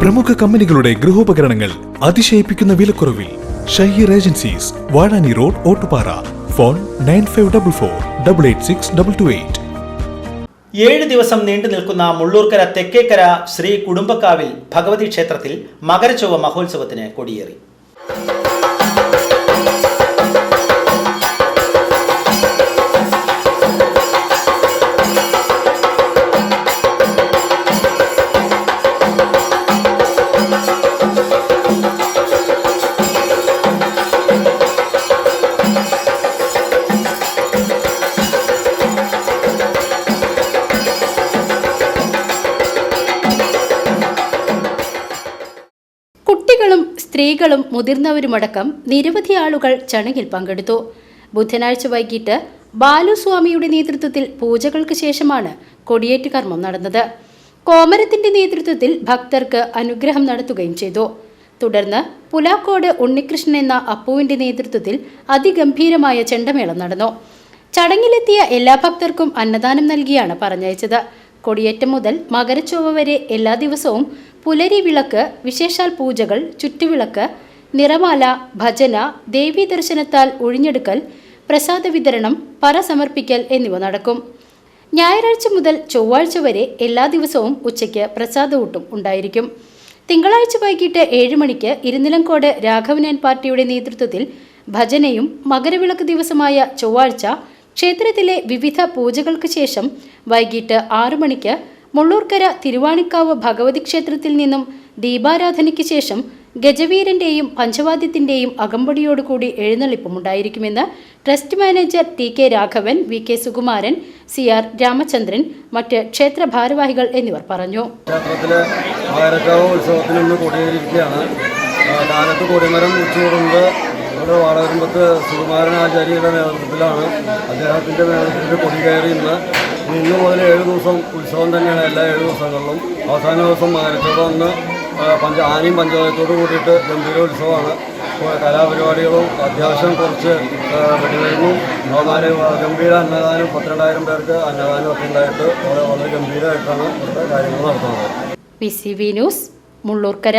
പ്രമുഖ കമ്പനികളുടെ ഗൃഹോപകരണങ്ങൾ അതിശയിപ്പിക്കുന്ന വിലക്കുറവിൽ Shaheer agencies Vazhani road Ottupara. Phone nine five double four double eight six double two eight. ഏഴ് ദിവസം നീണ്ടു നിൽക്കുന്ന മുള്ളൂർക്കര തെക്കേക്കര ശ്രീ കുടുംബക്കാവിൽ ഭഗവതി ക്ഷേത്രത്തിൽ മകരചൊവ്വ മഹോത്സവത്തിന് കൊടിയേറി. സ്ത്രീകളും മുതിർന്നവരുമടക്കം നിരവധി ആളുകൾ ചടങ്ങിൽ പങ്കെടുത്തു. ബുധനാഴ്ച വൈകിട്ട് ബാലുസ്വാമിയുടെ നേതൃത്വത്തിൽ പൂജകൾക്ക് ശേഷമാണ് കൊടിയേറ്റ് കർമ്മം നടന്നത്. കോമരത്തിന്റെ നേതൃത്വത്തിൽ ഭക്തർക്ക് അനുഗ്രഹം നടത്തുകയും ചെയ്തു. തുടർന്ന് പുലാക്കോട് ഉണ്ണികൃഷ്ണൻ എന്ന അപ്പുവിന്റെ നേതൃത്വത്തിൽ അതിഗംഭീരമായ ചെണ്ടമേളം നടന്നു. ചടങ്ങിലെത്തിയ എല്ലാ ഭക്തർക്കും അന്നദാനം നൽകിയാണ് പറഞ്ഞയച്ചത്. കൊടിയേറ്റം മുതൽ മകരച്ചൊവ്വ വരെ എല്ലാ ദിവസവും പുലരി വിളക്ക് വിശേഷാൽ പൂജകൾ ചുറ്റുവിളക്ക് നിറമാല ഭജന ദേവീ ദർശനത്താൽ ഒഴിഞ്ഞെടുക്കൽ പ്രസാദ വിതരണം പറ സമർപ്പിക്കൽ എന്നിവ നടക്കും. ഞായറാഴ്ച മുതൽ ചൊവ്വാഴ്ച വരെ എല്ലാ ദിവസവും ഉച്ചയ്ക്ക് പ്രസാദഊട്ടും ഉണ്ടായിരിക്കും. തിങ്കളാഴ്ച വൈകിട്ട് ഏഴ് മണിക്ക് ഇരുനിലംകോട് രാഘവനൻ പാർട്ടിയുടെ നേതൃത്വത്തിൽ ഭജനയും മകരവിളക്ക് ദിവസമായ ചൊവ്വാഴ്ച ക്ഷേത്രത്തിലെ വിവിധ പൂജകൾക്ക് ശേഷം വൈകിട്ട് ആറു മണിക്ക് മുള്ളൂർക്കര തിരുവാണിക്കാവ് ഭഗവതി ക്ഷേത്രത്തിൽ നിന്നും ദീപാരാധനയ്ക്ക് ശേഷം ഗജവീരന്റെയും പഞ്ചവാദ്യത്തിന്റെയും അകമ്പടിയോടുകൂടി എഴുന്നള്ളിപ്പുമുണ്ടായിരിക്കുമെന്ന് trust manager T K Raghavan V K Sukumaran C R Ramachandran മറ്റ് ക്ഷേത്ര ഭാരവാഹികൾ എന്നിവർ പറഞ്ഞു. ക്ഷേത്രത്തിലെ ഉത്സവത്തിൽ ഇന്ന് കൊടിയേറിയിരിക്കുകയാണ്. കാലത്ത് കൊടിമരം ഉച്ചയൂടുന്നത് ഇവിടെ വാടകമ്പത്ത് സുകുമാരനാചാര്യയുടെ നേതൃത്വത്തിലാണ് അദ്ദേഹത്തിന്റെ നേതൃത്വത്തിൽ കൊടികയറി ഇന്ന്. ഇന്ന് മുതൽ ഏഴ് ദിവസം ഉത്സവം തന്നെയാണ് എല്ലാ ഏഴ് ദിവസങ്ങളിലും. അവസാന ദിവസം മകരച്ചവ അന്ന് ആ, പഞ്ച ആനയും പഞ്ചായത്തോട് കൂടിയിട്ട് ഗംഭീര ഉത്സവമാണ്. കലാപരിപാടികളും അത്യാവശ്യം കുറച്ച് വെടിവെയ്പ്പും അവന്മാരെ ഗംഭീര അന്നദാനം പന്ത്രണ്ടായിരം പേർക്ക് അന്നദാനം ഒക്കെ ഉണ്ടായിട്ട് വളരെ വളരെ ഗംഭീരമായിട്ടാണ് ഇവിടുത്തെ കാര്യങ്ങൾ നടത്തുന്നത്. P C V news Mullurkara.